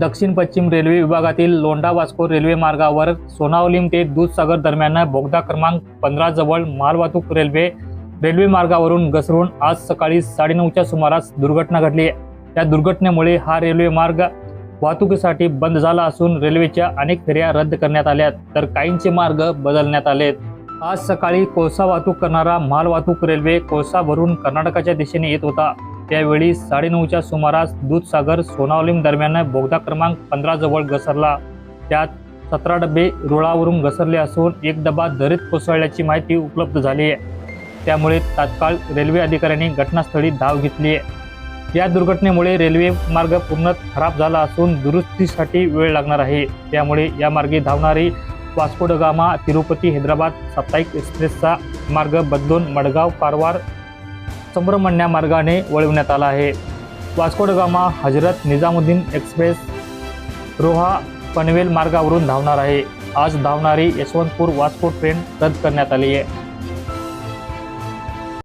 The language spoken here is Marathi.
दक्षिण पश्चिम रेल्वे विभागातील लोंढा वास्को रेल्वे मार्गावर सोनावलीम ते दूधसागर दरम्यान बोगदा क्रमांक पंधरा जवळ मालवाहतूक रेल्वे रेल्वे मार्गावरून घसरून आज सकाळी साडेनऊच्या सुमारास दुर्घटना घडली. या दुर्घटनेमुळे हा रेल्वे मार्ग वाहतुकीसाठी बंद झाला असून रेल्वेच्या अनेक फेऱ्या रद्द करण्यात आल्या तर काहींचे मार्ग बदलण्यात आलेत. आज सकाळी कोळसा वाहतूक करणारा मालवाहतूक रेल्वे कोळसा भरून कर्नाटकाच्या दिशेने येत होता. त्यावेळी साडेनऊच्या सुमारास दूधसागर सोनावलीम दरम्यान बोगदा क्रमांक पंधरा जवळ घसरला. त्यात सतरा डबे रुळावरून घसरले असून एक डबा दरीत कोसळल्याची माहिती उपलब्ध झाली आहे. त्यामुळे तात्काळ रेल्वे अधिकाऱ्यांनी घटनास्थळी धाव घेतली आहे. या दुर्घटनेमुळे रेल्वे मार्ग पूर्ण खराब झाला असून दुरुस्तीसाठी वेळ लागणार आहे. त्यामुळे या मार्गे धावणारी वास्कोडगामा तिरुपती हैदराबाद साप्ताहिक एक्सप्रेसचा मार्ग बदलून मडगाव कारवार संभ्रमण्या मार्गाने वळविण्यात आला आहे. वास्को हजरत निजामुद्दीन एक्सप्रेस रोहा पनवेल मार्गावरून धावणार आहे. आज धावणारी यशवंतपूर वास्को ट्रेन रद्द करण्यात आली आहे.